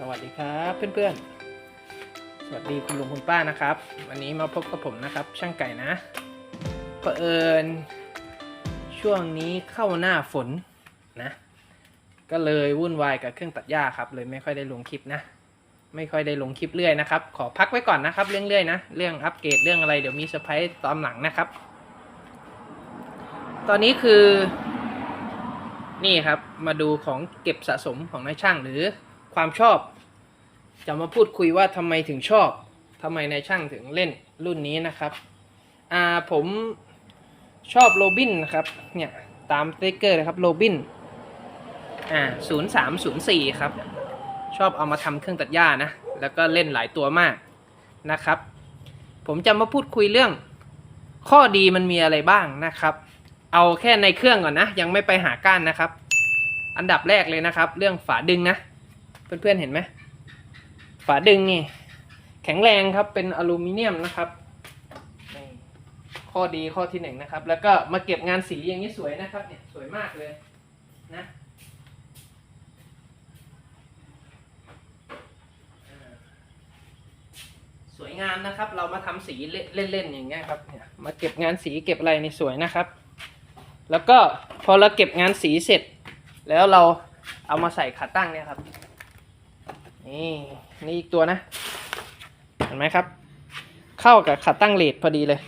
สวัสดีครับเพื่อนๆ สวัสดีคุณลุงคุณป้านะครับ วันนี้มาพบกับผมนะครับ ช่างไก่นะเผอิญช่วงนี้เข้าหน้าฝนนะ ก็เลยวุ่นวายกับเครื่องตัดหญ้าครับ เลยไม่ค่อยได้ลงคลิปนะ ไม่ค่อยได้ลงคลิปเรื่อยนะครับ ขอพักไว้ก่อนนะครับเรื่องเรื่อยนะ เรื่องอัปเกรดเรื่องอะไรเดี๋ยวมีเซอร์ไพรส์ตอนหลังนะครับ ตอนนี้คือ นี่ครับมาดูของเก็บสะสมของนายช่างหรือ ความชอบ จะมาพูดคุยว่าทำไมถึงชอบทำไมนายช่างถึงเล่นรุ่นนี้นะครับ อ่าผมชอบโรบินนะครับ เนี่ยตามสติกเกอร์นะครับโรบิน อ่าศูนย์สามศูนย์สี่ครับ ชอบเอามาทำเครื่องตัดหญ้านะ แล้วก็เล่นหลายตัวมากนะครับ ผมจะมาพูดคุยเรื่อง ข้อดีมันมีอะไรบ้างนะครับ เอาแค่ในเครื่องก่อนนะ ยังไม่ไปหาก้านนะครับ อันดับแรกเลยนะครับ เรื่องฝาดึงนะ เพื่อนๆเห็นไหมฝาดึงนี่แข็งแรงครับเป็นอลูมิเนียมนะครับข้อดีข้อที่หนึ่งนะครับ แล้วก็มาเก็บงานสีอย่างนี้สวยนะครับ เนี่ยสวยมากเลยนะสวยงามนะครับ เรามาทำสีเล่นๆอย่างเงี้ยครับเนี่ยมาเก็บงานสีเก็บอะไรนี่สวยนะครับ แล้วก็พอเราเก็บงานสีเสร็จ แล้วเราเอามาใส่ขาตั้งเนี่ยครับ นี่นี่อีกตัวนะ เห็นไหมครับ เข้ากับขาตั้งเลดพอดีเลย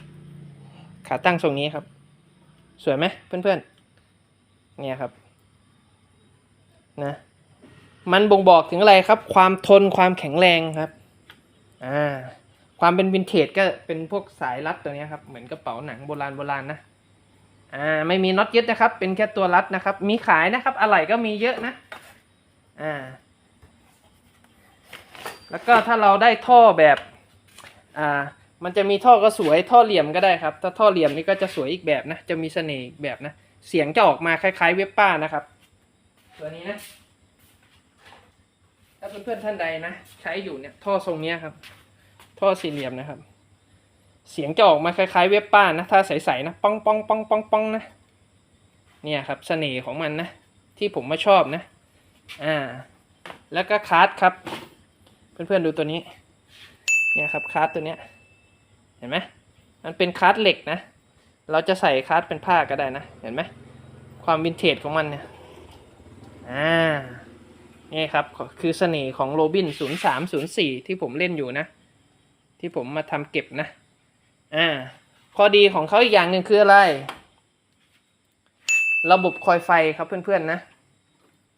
ขาตั้งทรงนี้ครับ สวยไหมเพื่อนๆ เนี่ยครับ นะ มันบ่งบอกถึงอะไรครับ ความทนความแข็งแรงครับ อ่า ความเป็นวินเทจก็เป็นพวกสายรัดตัวนี้ครับ เหมือนกระเป๋าหนังโบราณโบราณนะอ่าไม่มีน็อตยึดนะครับ เป็นแค่ตัวรัดนะครับ มีขายนะครับ อะไหล่ก็มีเยอะนะ อ่า แล้วก็ถ้าเราได้ท่อแบบอ่ามันจะมีท่อก็สวยท่อเหลี่ยมก็ได้ครับ ถ้าท่อเหลี่ยมนี่ก็จะสวยอีกแบบนะ จะมีเสน่ห์อีกแบบนะ เสียงจะออกมาคล้ายๆเว็บป้านะครับ ตัวนี้นะ ถ้าเพื่อนๆท่านใดนะ ใช้อยู่เนี่ยท่อทรงเนี้ยครับ ท่อสี่เหลี่ยมนะครับ เสียงจะออกมาคล้ายๆเว็บป้านะ ถ้าใสๆนะป้องป้องป้องป้องป้องนะ เนี่ยครับเสน่ห์ของมันนะ ที่ผมมาชอบนะ อ่า แล้วก็คาร์ดครับ เพื่อนๆดูตัวนี้เนี่ยครับคาร์ดตัวเนี้ยเห็นไหมมันเป็นคาร์ดเหล็กนะ เราจะใส่คาร์ดเป็นผ้าก็ได้นะ เห็นไหมความวินเทจของมันเนี่ยอ่านี่ครับคือเสน่ห์ของโรบิน 0304 ที่ผมเล่นอยู่นะ ที่ผมมาทำเก็บนะอ่าข้อดีของเขาอีกอย่างหนึ่งคืออะไร ระบบคอยไฟครับเพื่อนๆนะ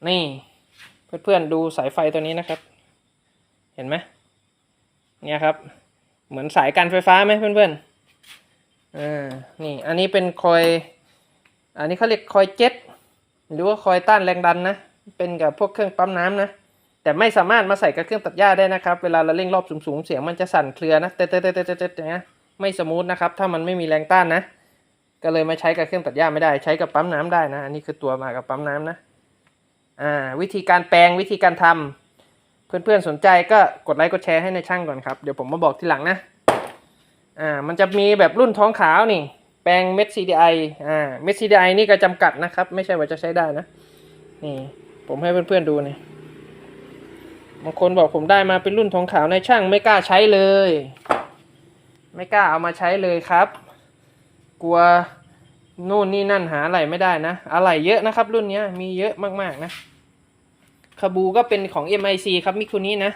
นี่ เพื่อนๆดูสายไฟตัวนี้นะครับ ห็นไหมเนี่ยครับ เหมือนสายการไฟฟ้าไหมเพื่อนๆอ่านี่อันนี้เป็นคอย อันนี้เขาเรียกคอยเจ็ตหรือว่าคอยต้านแรงดันนะ เป็นกับพวกเครื่องปั๊มน้ำนะ แต่ไม่สามารถมาใส่กับเครื่องตัดหญ้าได้นะครับ เวลาเราเร่งรอบสูงๆ เสียงมันจะสั่นเครือนะ เตะเตะเตะเต๊ะอย่างเงี้ย ไม่สมูทนะครับ ถ้ามันไม่มีแรงต้านนะ ก็เลยมาใช้กับเครื่องตัดหญ้าไม่ได้ ใช้กับปั๊มน้ำได้นะ อันนี้คือตัวมากับปั๊มน้ำนะ อ่า วิธีการแปลงวิธีการทำ เพื่อนๆสนใจก็กดไลค์กดแชร์ให้ในช่างก่อนครับ เดี๋ยวผมมาบอกทีหลังนะ อ่า มันจะมีแบบรุ่นท้องขาวนี่ แปลงเม็ด CDI อ่า เม็ด CDI นี่ก็จำกัดนะครับ ไม่ใช่ว่าจะใช้ได้นะ นี่ ผมให้เพื่อนๆดูนี่บางคนบอกผมได้มาเป็นรุ่นทองขาวในช่างไม่กล้าใช้เลย ไม่กล้าเอามาใช้เลยครับ กลัวนู่นนี่นั่นหาอะไรไม่ได้นะ อะไรเยอะนะครับ รุ่นนี้มีเยอะมากๆนะ คาบูก็เป็นของ MIC ครับมิคุนี้นะ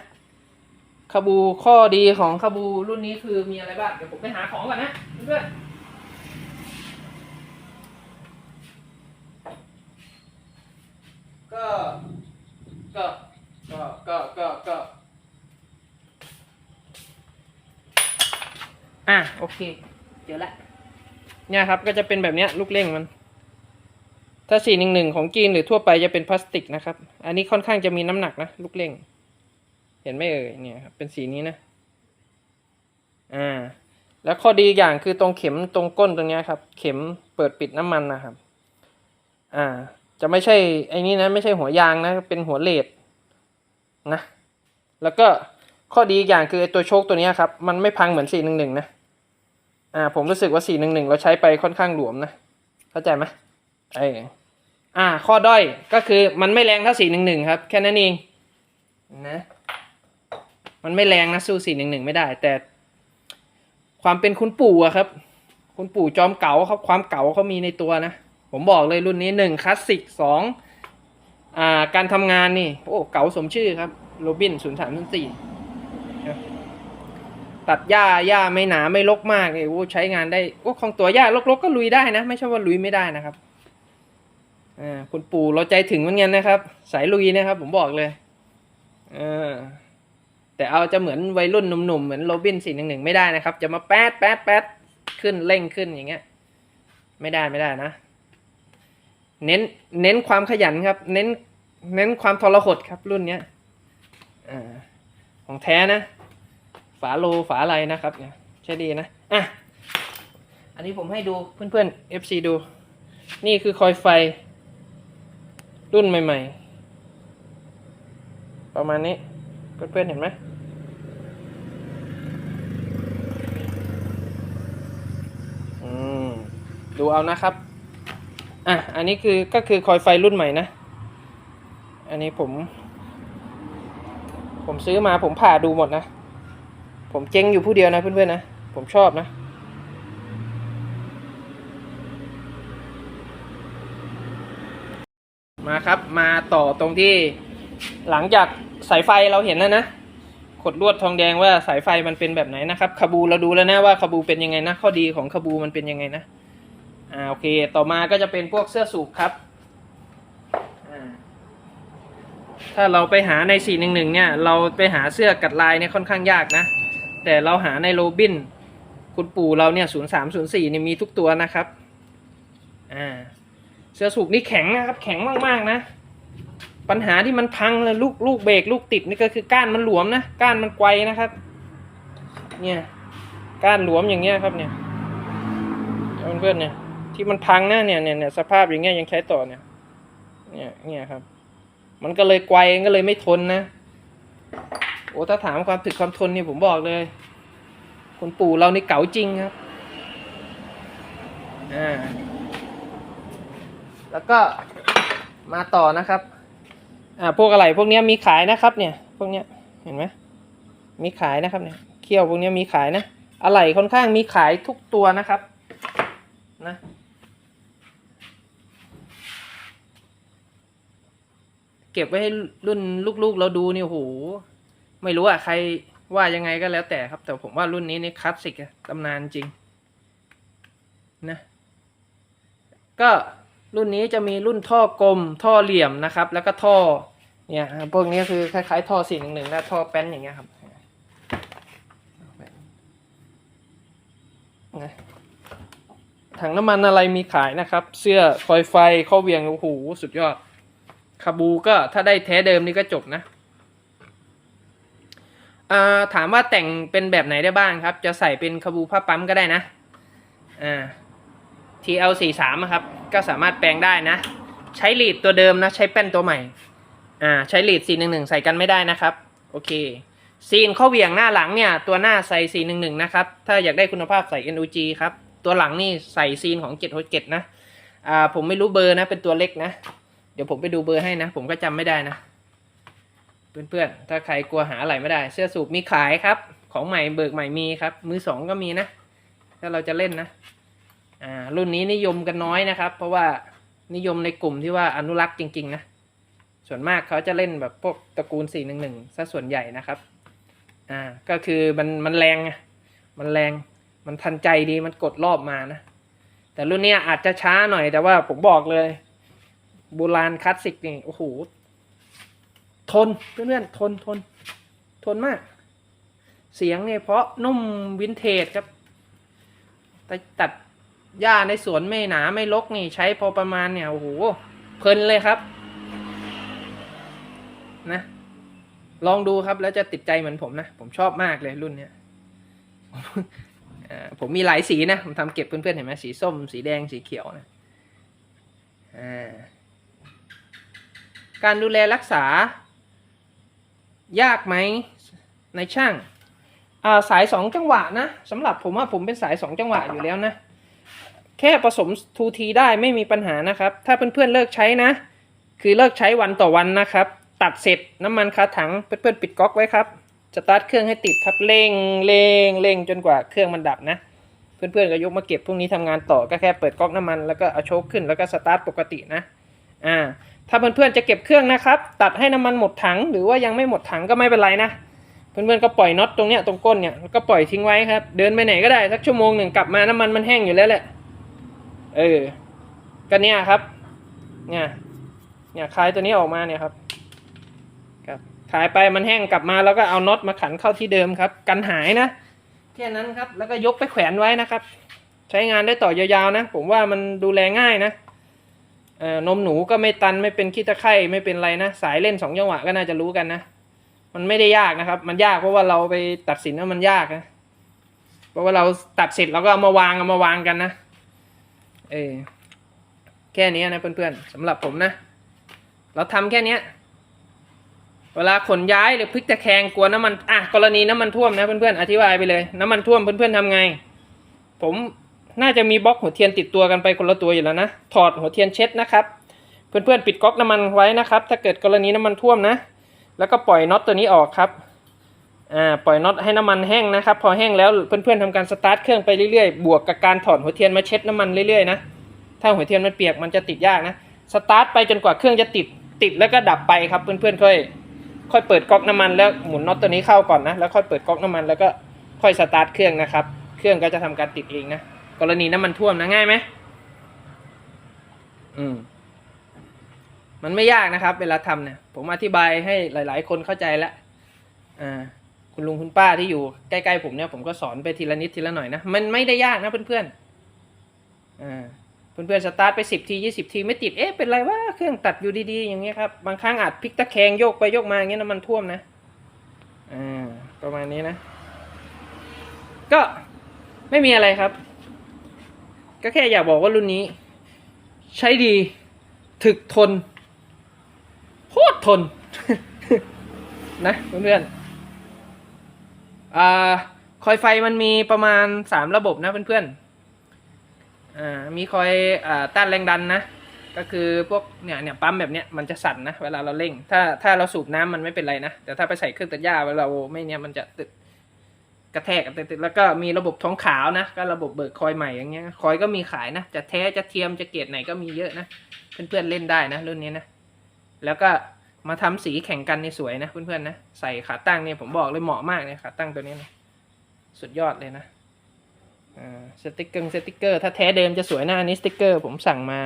คาบูข้อดีของคาบูรุ่นนี้คือมีอะไรบ้าง เดี๋ยวผมไปหาของก่อนนะเพื่อนๆก็ ก็ ก็ ก็ ก็ ก็ อะ โอเค เดี๋ยวละ เนี่ยครับ ก็จะเป็นแบบเนี้ย ลูกเล่งมัน ถ้าสี่หนึ่งหนึ่งของจีนหรือทั่วไปจะเป็นพลาสติกนะครับ อันนี้ค่อนข้างจะมีน้ำหนักนะ ลูกเล่ง เห็นไหมเอ่ยเนี่ยครับเป็นสีนี้นะ อ่า แล้วข้อดีอย่างคือตรงเข็มตรงก้นตรงเนี้ยครับ เข็มเปิดปิดน้ำมันนะครับ อ่า จะไม่ใช่ไอ้นี้นะไม่ใช่หัวยางนะ เป็นหัวเลดนะ แล้วก็ข้อดีอย่างคือไอ้ตัวโชคตัวเนี้ยครับ มันไม่พังเหมือนสี่หนึ่งหนึ่งนะ อ่า ผมรู้สึกว่าสี่หนึ่งหนึ่งเราใช้ไปค่อนข้างหลวมนะ เข้าใจไหม ไอ้อ่า ข้อด้อยก็คือมันไม่แรงเท่าสี่หนึ่งหนึ่งครับ แค่นั้นเองนะมันไม่แรงนะสู้สี่หนึ่งหนึ่งไม่ได้ แต่ ความเป็นคุณปู่อะครับ คุณปู่จอมเก๋าครับความเก๋าเขามีในตัวนะ ผมบอกเลยรุ่นนี้หนึ่งคลาสสิกสองอ่าการทำงานนี่ โอ้เก๋าสมชื่อครับโรบินศูนย์สามศูนย์สี่ตัดหญ้าหญ้าไม่หนาไม่รกมากเลยโอ้ใช้งานได้โอ้ของตัวหญ้ารกๆก็ลุยได้นะ ไม่ใช่ว่าลุยไม่ได้นะครับ อ่าคุณปู่เราใจถึงเหมือนกันนะครับ สายลุยนะครับ ผมบอกเลยเออแต่เอาจะเหมือนวัยรุ่นหนุ่มๆเหมือนโรบินสี่หนึ่งหนึ่งไม่ได้นะครับ จะมาแป๊ดแป๊ดแป๊ดขึ้นเร่งขึ้นอย่างเงี้ย ไม่ได้ไม่ได้นะ เน้นเน้นความขยันครับ เน้นเน้นความทรหดครับรุ่นเนี้ยอของแท้นะ ฝาโลฝาอะไรนะครับเนี่ยใช่ดีนะอะอันนี้ผมให้ดูเพื่อนๆ FC ดู นี่คือคอยไฟ รุ่นใหม่ ๆ ประมาณนี้ เพื่อนๆเห็นไหมอืมดูเอานะครับ อะ อันนี้คือก็คือคอยไฟรุ่นใหม่นะ อันนี้ผม ผมซื้อมาผมผ่าดูหมดนะ ผมเจ๊งอยู่ผู้เดียวนะเพื่อนๆนะ ผมชอบนะ มาครับ มาต่อตรงที่หลังจากสายไฟเราเห็นแล้วนะขดลวดทองแดงว่าสายไฟมันเป็นแบบไหนนะครับคาบูเราดูแล้วนะว่าคาบูเป็นยังไงนะ ข้อดีของคาบูมันเป็นยังไงนะอ่าโอเค ต่อมาก็จะเป็นพวกเสื้อสูบครับอ่าถ้าเราไปหาใน 411 เนี่ย เราไปหาเสื้อกัดลายเนี่ยค่อนข้างยากนะ แต่เราหาในโรบิน คุณปู่เราเนี่ย 0304 เนี่ยมีทุกตัวนะครับ อ่า เสื้อสูบนี่แข็งนะครับ แข็งมากๆนะ ปัญหาที่มันพังเลยลูกลูกเบรกลูกติดนี่ก็คือก้านมันหลวมนะก้านมันไกวนะครับ เนี่ยก้านหลวมอย่างเงี้ยครับเนี่ยเพื่อนๆเนี่ยที่มันพังนะเนี่ยเนี่ยเนี่ยสภาพอย่างเงี้ยยังใช้ต่อเนี่ย เนี่ยเนี่ยครับ มันก็เลยไกวก็เลยไม่ทนนะโอ้ถ้าถามความถึกความทนเนี่ยผมบอกเลยคุณปู่เรานี่เก๋าจริงครับ อ่า แล้วก็มาต่อนะครับ อ่าพวกอะไรพวกนี้มีขายนะครับเนี่ย พวกเนี้ยเห็นไหมมีขายนะครับเนี่ยเขี้ยวพวกเนี้ยมีขายนะอะไรค่อนข้างมีขายทุกตัวนะครับนะเก็บไว้ให้รุ่นลูกๆเราดูนี่โหไม่รู้อะใครว่ายังไงก็แล้วแต่ครับ แต่ผมว่ารุ่นนี้นี่คลาสสิกอะตำนานจริงนะก็ รุ่นนี้จะมีรุ่นท่อกลม ท่อเหลี่ยมนะครับ แล้วก็ท่อเนี่ยพวกนี้คือคล้ายๆท่อสี่หนึ่งหนึ่งและท่อแป้นอย่างเงี้ยครับนะถังน้ำมันอะไรมีขายนะครับ เสื้อคอยไฟข้อเวียงโอ้โหสุดยอดคาบูก็ถ้าได้แท้เดิมนี่ก็จบนะาถามว่าแต่งเป็นแบบไหนได้บ้างครับ จะใส่เป็นคาบูผ้าปั๊มก็ได้นะอ่า TL43 อะครับ ก็สามารถแปลงได้นะ ใช้ลีดตัวเดิมนะ ใช้แป้นตัวใหม่ อ่า ใช้ลีด411 ใส่กันไม่ได้นะครับ โอเค ซีนข้อเวียงหน้าหลังเนี่ย ตัวหน้าใส่ 411 นะครับ ถ้าอยากได้คุณภาพใส่ NUG ครับ ตัวหลังนี่ใส่ซีนของ767นะ อ่า ผมไม่รู้เบอร์นะ เป็นตัวเล็กนะ เดี๋ยวผมไปดูเบอร์ให้นะ ผมก็จำไม่ได้นะ เพื่อนๆ ถ้าใครกลัวหาอะไรไม่ได้ เสื้อสูบมีขายครับ ของใหม่เบิกใหม่มีครับ มือสองก็มีนะ ถ้าเราจะเล่นนะ อ่ารุ่นนี้นิยมกันน้อยนะครับ เพราะว่านิยมในกลุ่มที่ว่าอนุรักษ์จริง ๆ นะ ส่วนมากเขาจะเล่นแบบพวกตระกูล 411ซะส่วนใหญ่นะครับ อ่า ก็คือมันมันแรงไงมันแรง มันทันใจดี มันกดรอบมานะ แต่รุ่นนี้อาจจะช้าหน่อยแต่ว่าผมบอกเลยโบราณคลาสสิกนี่โอ้โห ทนเพื่อนๆทนทน ทนมาก เสียงเนี่ยเพราะนุ่มวินเทจครับแต่ตัด หญ้าในสวนไม่หนาไม่รกนี่ใช้พอประมาณเนี่ยโอ้โหเพลินเลยครับ นะ ลองดูครับแล้วจะติดใจเหมือนผมนะ ผมชอบมากเลยรุ่นเนี้ยผมมีหลายสีนะ ผมทำเก็บเพื่อนๆเห็นไหมสีส้ม สีแดงสีเขียวนะการดูแลรักษา ยากไหมในช่างาสายสองจังหวะนะสำหรับผมว่าผมเป็นสายสองจังหวะอยู่แล้วนะ แค่ผสมทูทีได้ไม่มีปัญหานะครับ ถ้าเพื่อนๆเลิกใช้นะ คือเลิกใช้วันต่อวันนะครับ ตัดเสร็จน้ำมันคาถังเพื่อนๆปิดก๊อกไว้ครับสตาร์ทเครื่องให้ติดครับเร่งเร่งเร่งจนกว่าเครื่องมันดับนะเพื่อนๆก็ยกมาเก็บพรุ่งนี้ทำงานต่อก็แค่เปิดก๊อกน้ำมันแล้วก็เอาโชคขึ้นแล้วก็สตาร์ทปกตินะอ่าถ้าเพื่อนๆจะเก็บเครื่องนะครับ ตัดให้น้ำมันหมดถัง หรือว่ายังไม่หมดถังก็ไม่เป็นไรนะเพื่อนๆก็ปล่อยน็อตตรงเนี้ยตรงก้นเนี่ยแล้วก็ปล่อยทิ้งไว้ครับ เดินไปไหนก็ได้สักชั่วโมงหนึ่งกลับมาน้ำมันมันแห้งอยู่แล้วแหละ เออก็เนี่ยครับ เนี่ยเนี่ยคลายตัวนี้ออกมาเนี่ยครับครับขายไปมันแห้งกลับมาแล้วก็เอาน็อตมาขันเข้าที่เดิมครับ กันหายนะแค่นั้นครับ แล้วก็ยกไปแขวนไว้นะครับ ใช้งานได้ต่อยาวๆนะ ผมว่ามันดูแลง่ายนะเอ่อนมหนูก็ไม่ตันไม่เป็นขี้ตะไคร่ไม่เป็นไรนะ สายเล่นสองจังหวะก็น่าจะรู้กันนะ มันไม่ได้ยากนะครับ มันยากเพราะว่าเราไปตัดสินว่ามันยากนะ เพราะว่าเราตัดเสร็จเราก็เอามาวางเอามาวางกันนะ เออแค่นี้นะเพื่อนๆสำหรับผมนะ เราทำแค่นี้เวลาขนย้ายหรือพลิกตะแคงกลัวน้ำมันอะกรณีน้ำมันท่วมนะเพื่อนๆอธิบายไปเลย น้ำมันท่วมเพื่อนๆทำไง ผมน่าจะมีบล็อกหัวเทียนติดตัวกันไปคนละตัวอยู่แล้วนะถอดหัวเทียนเช็ดนะครับเพื่อนๆปิดก๊อกน้ำมันไว้นะครับ ถ้าเกิดกรณีน้ำมันท่วมนะ แล้วก็ปล่อยน็อตตัวนี้ออกครับ อ่าปล่อยน็อตให้น้ำมันแห้งนะครับ พอแห้งแล้วเพื่อนๆทำการสตาร์ทเครื่องไปเรื่อยๆ บวกกับการถอดหัวเทียนมาเช็ดน้ำมันเรื่อยๆนะ ถ้าหัวเทียนมันเปียกมันจะติดยากนะ สตาร์ทไปจนกว่าเครื่องจะติด ติดแล้วก็ดับไปครับเพื่อนๆค่อย ค่อยเปิดก๊อกน้ำมันแล้วหมุนน็อตตัวนี้เข้าก่อนนะ แล้วค่อยเปิดก๊อกน้ำมันแล้วก็ค่อยสตาร์ทเครื่องนะครับ เครื่องก็จะทำการติดเองนะ กรณีน้ำมันท่วมนะง่ายไหมอืม มันไม่ยากนะครับ เวลาทำเนี่ย ผมอธิบายให้หลาย ๆ คนเข้าใจแล้ว อ่า คุณลุงคุณป้าที่อยู่ใกล้ๆผมเนี่ยผมก็สอนไปทีละนิดทีละหน่อยนะ มันไม่ได้ยากนะเพื่อนๆอ่าเพื่อนๆสตาร์ทไปสิบทียี่สิบทีไม่ติด เอ๊ะ เป็นไรวะ เครื่องตัดอยู่ดีๆ อย่างเงี้ยครับ บางครั้งอาจพลิกตะแคงโยกไปโยกมาอย่างเงี้ยน้ำมันท่วมนะ อ่า ประมาณนี้นะ ก็ไม่มีอะไรครับ ก็แค่อยากบอกว่ารุ่นนี้ ใช้ดี ถึกทน โคตรทน นะเพื่อนๆ อ่าคอยไฟมันมีประมาณสามระบบนะเพื่อนๆอ่ามีคอยอ่าต้านแรงดันนะ ก็คือพวกเนี่ยเนี่ยปั๊มแบบเนี้ยมันจะสั่นนะ เวลาเราเร่ง ถ้าถ้าเราสูบน้ำมันไม่เป็นไรนะ แต่ถ้าไปใส่เครื่องตัดหญ้าเราไม่เนี่ยมันจะติดกระแทกกันติดแล้วก็มีระบบท้องขาวนะ ก็ระบบเบิกคอยใหม่อย่างเงี้ยคอยก็มีขายนะ จะแท้จะเทียมจะเกรดไหนก็มีเยอะนะ เพื่อนๆเล่นได้นะรุ่นนี้นะ แล้วก็ มาทำสีแข่งกันในสวยนะเพื่อนๆนะใส่ขาตั้งเนี่ยผมบอกเลยเหมาะมากเลยขาตั้งตัวนี้นะสุดยอดเลยนะสติกเกอร์สติกเกอร์ถ้าแท้เดิมจะสวยหน้าอันนี้สติกเกอร์ผมสั่งมา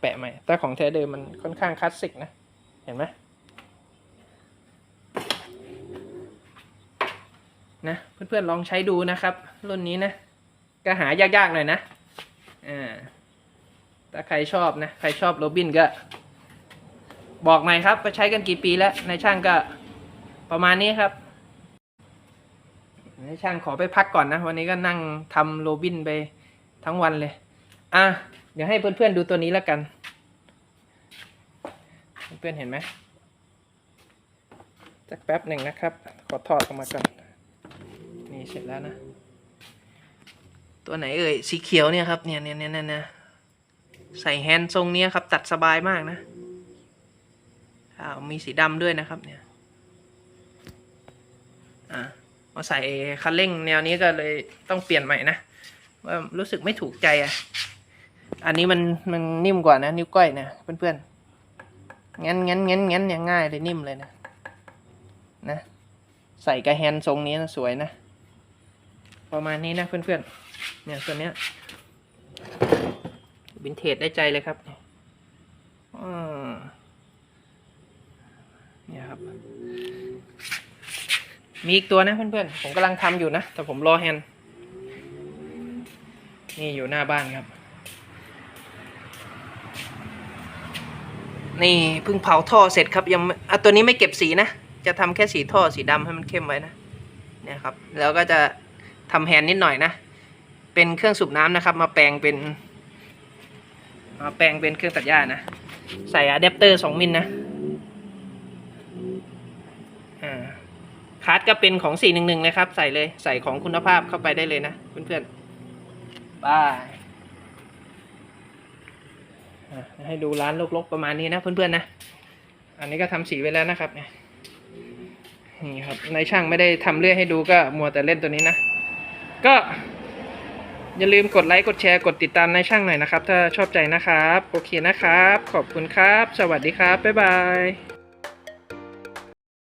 แปะใหม่แต่ของแท้เดิมมันค่อนข้างคลาสสิกนะเห็นไหมนะเพื่อนๆลองใช้ดูนะครับ รุ่นนี้นะก็หายากๆหน่อยนะอ่าถ้าใครชอบนะ ใครชอบโรบินก็ บอกหน่อยครับว่าใช้กันกี่ปีแล้วในช่างก็ประมาณนี้ครับให้ช่างขอไปพักก่อนนะ วันนี้ก็นั่งทำโรบินไปทั้งวันเลย อะ เดี๋ยวให้เพื่อนๆดูตัวนี้แล้วกัน เพื่อนเห็นไหมสักแป๊บหนึ่งนะครับ ขอถอดออกมาก่อน นี่เสร็จแล้วนะ ตัวไหนเอ่ย สีเขียวเนี่ยครับ เนี่ยเนี่ยเนี่ยเนี่ยเนี่ยใส่แฮนด์ทรงเนี้ยครับ ตัดสบายมากนะ อ้าวมีสีดำด้วยนะครับเนี่ยอ่ามาใส่คันเร่งแนวนี้ก็เลยต้องเปลี่ยนใหม่นะว่ารู้สึกไม่ถูกใจอะ อันนี้มันมันนิ่มกว่านะ นิ้วก้อยนะเพื่อนๆงั้นงั้นงั้นงั้นเนี่ยง่ายเลยนิ่มเลยนะนะ ใส่กระแฮนทรงนี้นะสวยนะ ประมาณนี้นะเพื่อนๆเนี่ยตัวเนี้ยวินเทจได้ใจเลยครับอืม เนี่ยครับ มีอีกตัวนะเพื่อนๆ ผมกำลังทำอยู่นะ แต่ผมรอแฮนนี่อยู่หน้าบ้านครับ นี่เพิ่งเผาท่อเสร็จครับยังอะตัวนี้ไม่เก็บสีนะ จะทำแค่สีท่อสีดำให้มันเข้มไว้นะ เนี่ยครับ แล้วก็จะทำแฮนนิดหน่อยนะ เป็นเครื่องสูบน้ำนะครับ มาแปลงเป็น มาแปลงเป็นเครื่องตัดหญ้านะ ใส่อะแดปเตอร์สองมิลนะ อ่า คาร์ดก็เป็นของ 411นะครับ ใส่เลยใส่ของคุณภาพเข้าไปได้เลยนะเพื่อนๆบายอะให้ดูร้านลกๆประมาณนี้นะเพื่อนๆนะ อันนี้ก็ทำสีไว้แล้วนะครับเนี่ยนี่ครับนายช่างไม่ได้ทำเลื่อยให้ดูก็มัวแต่เล่นตัวนี้นะ ก็อย่าลืมกดไลค์กดแชร์กดติดตามนายช่างหน่อยนะครับ ถ้าชอบใจนะครับ โอเคนะครับ ขอบคุณครับ สวัสดีครับ บ๊ายบาย